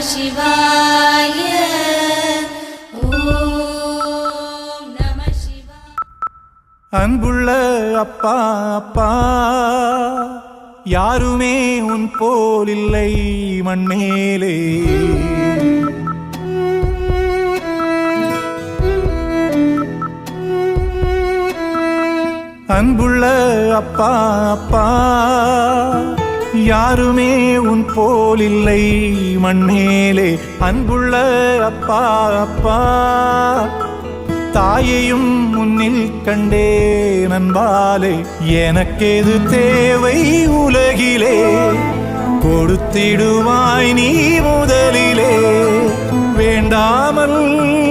சிவாய. அன்புள்ள அப்பா அப்பா யாருமே உன் போலில்லை மண்மேலே. அன்புள்ள அப்பா அப்பா யாருமே உன் போலில்லை மண்ணேலே அன்புள்ள அப்பா அப்பா. தாயையும் முன்னில் கண்டே நண்பாலே எனக்கேது தேவை உலகிலே? கொடுத்திடுவாய் நீ முதலிலே. வேண்டாமல்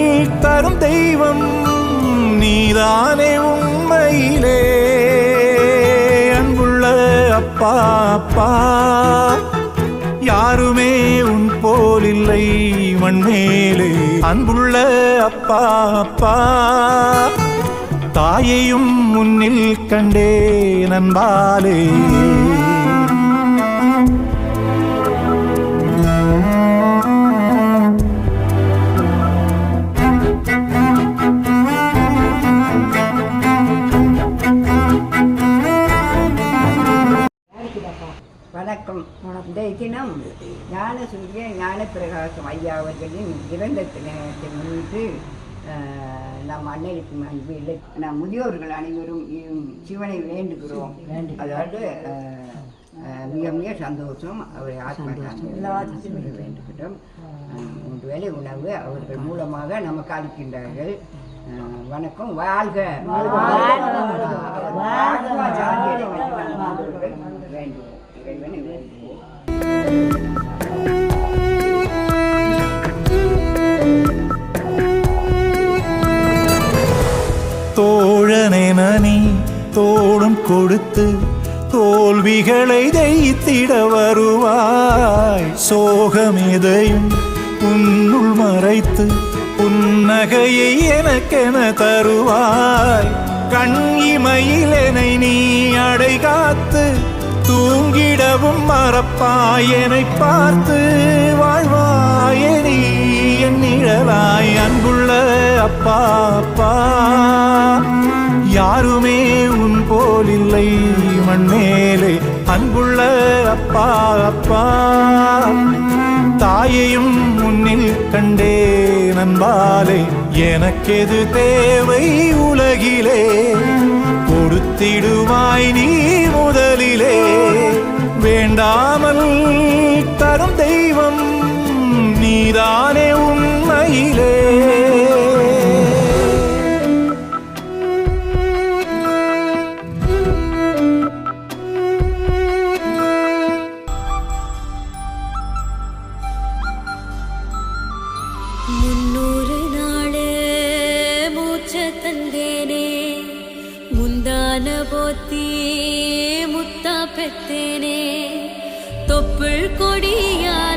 அப்பா யாருமே உன் போலில்லை மண்மேலே. அன்புள்ள அப்பா அப்பா தாயையும் முன்னில் கண்டே நண்பாலே. இன்றைய தினம் ஞான சூரிய ஞான பிரகாசம் ஐயா அவர்களின் இறந்த தினத்தை முன்னிட்டு நம் அன்னைக்கு அன்பில் நம் முதியோர்கள் அனைவரும் சிவனை வேண்டுகிறோம் அதாவது மிக மிக சந்தோஷம் அவரை ஆத்மா வேண்டுகிறோம் மூன்று வேளை உணவு அவர்கள் மூலமாக நமக்கு அளிக்கின்றார்கள் வணக்கம் வாழ்க வேண்டும் நம் முன்னோர்கள் வேண்டுவோம் தோழனென நீ தோடும் கொடுத்து தோல்விகளை தைத்திட வருவாய். சோகம் எதையும் உன்னுள் மறைத்து புன்னகையை எனக்கென தருவாய். கண் இமையிலெனை நீ அடை காத்து தூங்கிடவும் மறப்பாயனை பார்த்து வாழ்வாயனி என் நிழலாய். அன்புள்ள அப்பா அப்பா. யாருமே உன் போலில்லை மண்மேலே அன்புள்ள அப்பா அப்பா. தாயையும் முன்னில் கண்டே நண்பாலே எனக்கெது தேவை உலகிலே? கொடுத்திடுவாய் நீ முதலிலே. வேண்டாமல் தரும் தெய்வம் நீதானே உண்மையிலே முன்னூறு நாடு மூச்ச தந்தேனே முந்தான போத்தி പത്തനെ തൊപ്പിൾ കൊടിയാ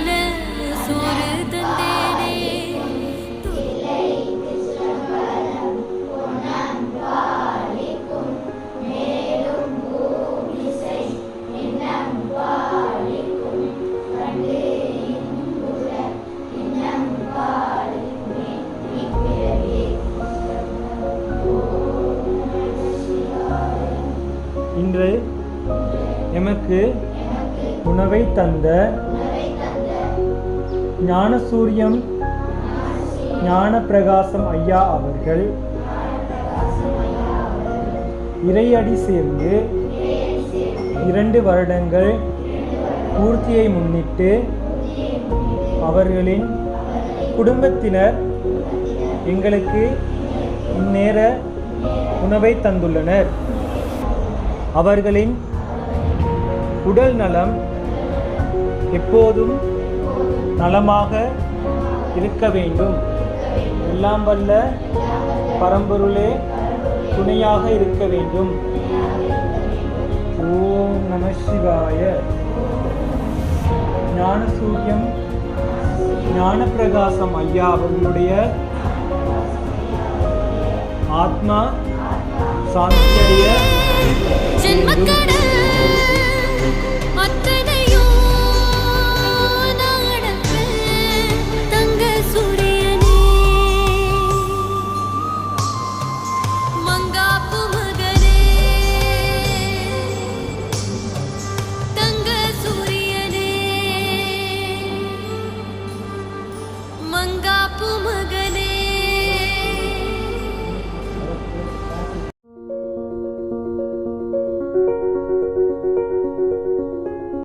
எமக்கு உணவை தந்த ஞானசூரியம் ஞான பிரகாசம் ஐயா அவர்கள் இறையடி சேர்ந்து இரண்டு வருடங்கள் பூர்த்தியை முன்னிட்டு அவர்களின் குடும்பத்தினர் எங்களுக்கு இந்நேர உணவை தந்துள்ளனர். அவர்களின் உடல் நலம் எப்போதும் நலமாக இருக்க வேண்டும். எல்லாம் வல்ல பரம்பொருளே துணையாக இருக்க வேண்டும். ஓம் நம சிவாய. ஞானசூரியம் ஞானப்பிரகாசம் ஐயா அவர்களுடைய ஆத்மா சாந்தியடைய. ஜென்மக்கடல்.